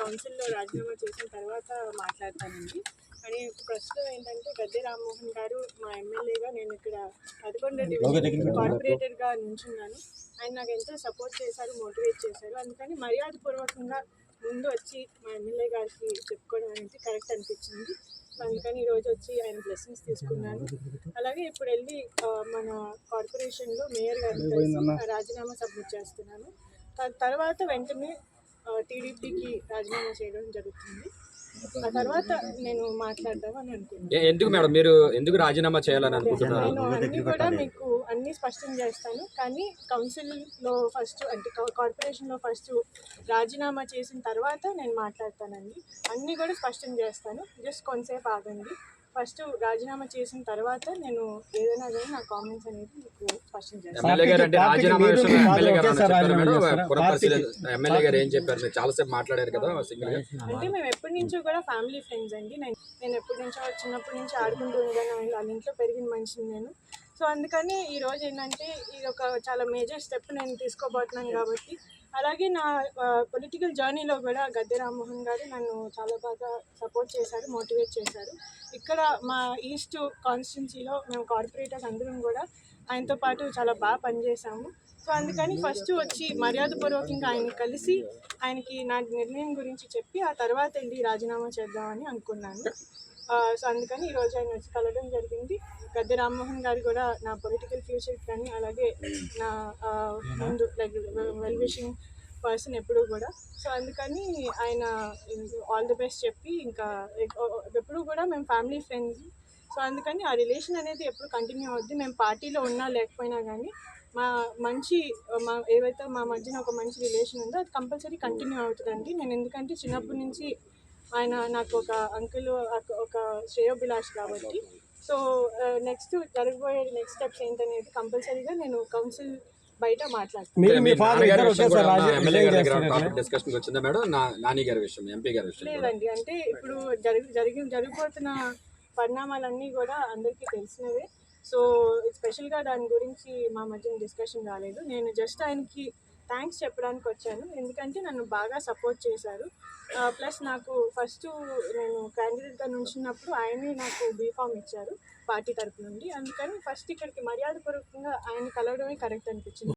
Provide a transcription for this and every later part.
కౌన్సిల్లో రాజీనామా చేసిన తర్వాత మాట్లాడతానండి. అని ప్రస్తుతం ఏంటంటే గద్దె రామ్మోహన్ గారు మా ఎమ్మెల్యేగా నేను ఇక్కడ పదకొండో డివిజన్ కార్పొరేటర్గా నించున్నాను. ఆయన నాకు ఎంతో సపోర్ట్ చేశారు మోటివేట్ చేశారు. అందుకని మర్యాదపూర్వకంగా ముందు వచ్చి మా ఎమ్మెల్యే గారికి చెప్పుకోవడం అనేది కరెక్ట్ అనిపించింది. అందుకని ఈరోజు వచ్చి ఆయన బ్లెస్సింగ్స్ తీసుకున్నాను. అలాగే ఇప్పుడు వెళ్ళి మన కార్పొరేషన్లో మేయర్ గారిని కలిసి రాజీనామా సబ్మిట్ చేస్తున్నాను. తర్వాత వెంటనే టీడీపీకి రాజీనామా చేయడం జరుగుతుంది. ఆ తర్వాత నేను మాట్లాడదామని అనుకున్నాను ఎందుకు మేడం? మీరు ఎందుకు రాజీనామా చేయాలని అనుకుంటున్నారు? నేను అన్ని కూడా మీకు అన్ని స్పష్టం చేస్తాను. కానీ కౌన్సిల్లో ఫస్ట్ అంటే కార్పొరేషన్లో ఫస్ట్ రాజీనామా చేసిన తర్వాత నేను మాట్లాడతానండి. అన్నీ కూడా స్పష్టం చేస్తాను. జస్ట్ కొంతసేపు ఆగండి. ఫస్ట్ రాజీనామా చేసిన తర్వాత నేను ఏదైనా కానీ నా కామెంట్స్ అనేది మీకు స్పష్టం గారు అంటే మేము ఎప్పటి నుంచో కూడా ఫ్యామిలీ ఫ్రెండ్స్ అండి. నేను నేను ఎప్పటి నుంచో చిన్నప్పటి నుంచి ఆడుకుంటూ ఉండగానే ఆయన వాళ్ళ ఇంట్లో పెరిగిన మనిషిని నేను సో అందుకని ఈరోజు ఏంటంటే ఇది ఒక చాలా మేజర్ స్టెప్ నేను తీసుకోబోతున్నాను కాబట్టి. అలాగే నా పొలిటికల్ జర్నీలో కూడా గద్దె రామ్మోహన్ గారు నన్ను చాలా బాగా సపోర్ట్ చేశారు మోటివేట్ చేశారు. ఇక్కడ మా ఈస్ట్ కాన్స్టిట్యున్సీలో మేము కార్పొరేటర్స్ అందరం కూడా ఆయనతో పాటు చాలా బాగా పనిచేసాము సో అందుకని ఫస్ట్ వచ్చి మర్యాదపూర్వకంగా ఆయన కలిసి ఆయనకి నా నిర్ణయం గురించి చెప్పి ఆ తర్వాత వెళ్ళి రాజీనామా చేద్దామని అనుకున్నాను. సో అందుకని ఈరోజు ఆయన వచ్చి కలవడం జరిగింది. గద్దె రామ్మోహన్ గారు కూడా నా పొలిటికల్ ఫ్యూచర్ కానీ అలాగే నా ముందు లైక్ వెల్ విషింగ్ పర్సన్ ఎప్పుడు కూడా. సో అందుకని ఆయన ఆల్ ది బెస్ట్ చెప్పి ఇంకా ఎప్పుడు కూడా మేము ఫ్యామిలీ ఫ్రెండ్స్ సో అందుకని ఆ రిలేషన్ అనేది ఎప్పుడు కంటిన్యూ అవుద్ది మేము పార్టీలో ఉన్నా లేకపోయినా కానీ మా మంచి మా ఏవైతే మా మధ్యన ఒక మంచి రిలేషన్ ఉందో అది కంపల్సరీ కంటిన్యూ అవుతుందండి. నేను ఎందుకంటే చిన్నప్పటి నుంచి ఆయన నాకు ఒక అంకుల్ ఒక శ్రేయోభిలాష్ కాబట్టి. సో నెక్స్ట్ జరగబోయే నెక్స్ట్ స్టెప్స్ ఏంటనేది కంపల్సరీగా నేను కౌన్సిల్ బయట మాట్లాడతాను. మీరు మీ ఫాదర్ నాన్నగారి ఇద్దరు విషయం ఒకేసారి కూడా రాజీ- ఎమ్మెల్యే గారి దగ్గర చేస్తున్నారు టాపిక్ డిస్కషన్ వచ్చిందా మేడం? నా నాని గారి విషయం ఎంపీ గారి విషయం కూడా. లేదండి. అంటే ఇప్పుడు జరిగి జరిగి జరిగిపోతున్న పరిణామాలన్నీ కూడా అందరికీ తెలిసినవే. సో స్పెషల్గా దాని గురించి మా మధ్య డిస్కషన్ రాలేదు. నేను జస్ట్ ఆయనకి థ్యాంక్స్ చెప్పడానికి వచ్చాను. ఎందుకంటే నన్ను బాగా సపోర్ట్ చేశారు. ప్లస్ నాకు ఫస్ట్ నేను క్యాండిడేట్గా నుంచినప్పుడు ఆయనే నాకు బీఫామ్ ఇచ్చారు పార్టీ తరపు నుండి. అందుకని ఫస్ట్ ఇక్కడికి మర్యాదపూర్వకంగా ఆయన కలవడమే కరెక్ట్ అనిపించింది.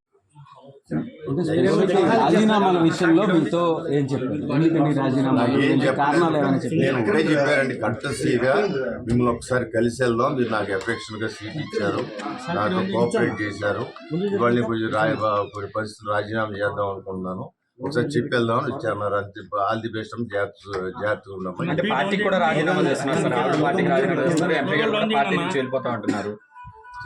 రాజీనామాల విషయంలో మీతో ఏం చెప్పారు? కారణాలు ఏమైనా ఒకటే చెప్పారండి కట్టసీగా మిమ్మల్ని ఒకసారి కలిసి వెళ్దాం మీరు నాకు ఎఫెక్షన్గా సీట్ ఇచ్చారు నాకు కోఆపరేట్ చేశారు. ఇవాళ కొంచెం రాయ కొన్ని పరిస్థితులు రాజీనామా చేద్దాం అనుకున్నాను ఒకసారి చెప్పి వెళ్దాం ఇచ్చారు అంతే. ఆల్ ది బెస్ట్ జాగ్రత్తగా ఉన్నామని అంటే పార్టీకి కూడా రాజీనామా చేస్తున్నారు. సార్ ఆవిడ పార్టీకి రాజీనామా చేస్తున్నారు. ఎంపీ గారు కూడా పార్టీ నుంచి వెళ్ళిపోతా అంటున్నారు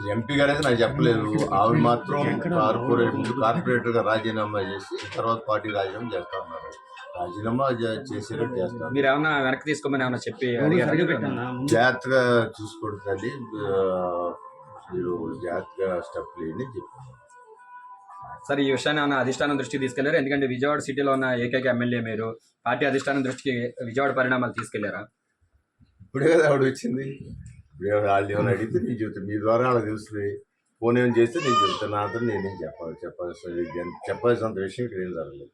ఎంపీ గారు అయితే నాకు చెప్పలేదు. ఆవిడ మాత్రం కార్పొరేట్ కార్పొరేటర్గా రాజీనామా చేసి తర్వాత పార్టీ రాజీనామా చేస్తా ఉన్నారు. రాజీనామా చేసేటట్టు చేస్తాను మీరు ఏమన్నా వెనక్కి తీసుకోమని ఏమన్నా చెప్పి జాగ్రత్తగా ఆ, మీరు జాగ్రత్తగా స్టెప్ లేని చెప్పాను సార్ ఈ విషయాన్ని ఏమన్నా అధిష్టానం దృష్టికి తీసుకెళ్ళారు? ఎందుకంటే విజయవాడ సిటీలో ఉన్న ఏకైక ఎమ్మెల్యే మీరు. పార్టీ అధిష్టానం దృష్టికి విజయవాడ పరిణామాలు తీసుకెళ్ళారా? ఇప్పుడే కదా ఆవిడ వచ్చింది. వాళ్ళు ఏమైనా అడిగితే నేను చెబుతాను మీ ద్వారా వాళ్ళకి తెలుస్తుంది. ఫోన్ ఏమైనా చేస్తే నేను చెబుతాను నా అంతా నేనేం చెప్పాలి? చెప్పాల్సిన చెప్పాల్సినంత విషయం ఇక్కడ ఏం జరగలేదు.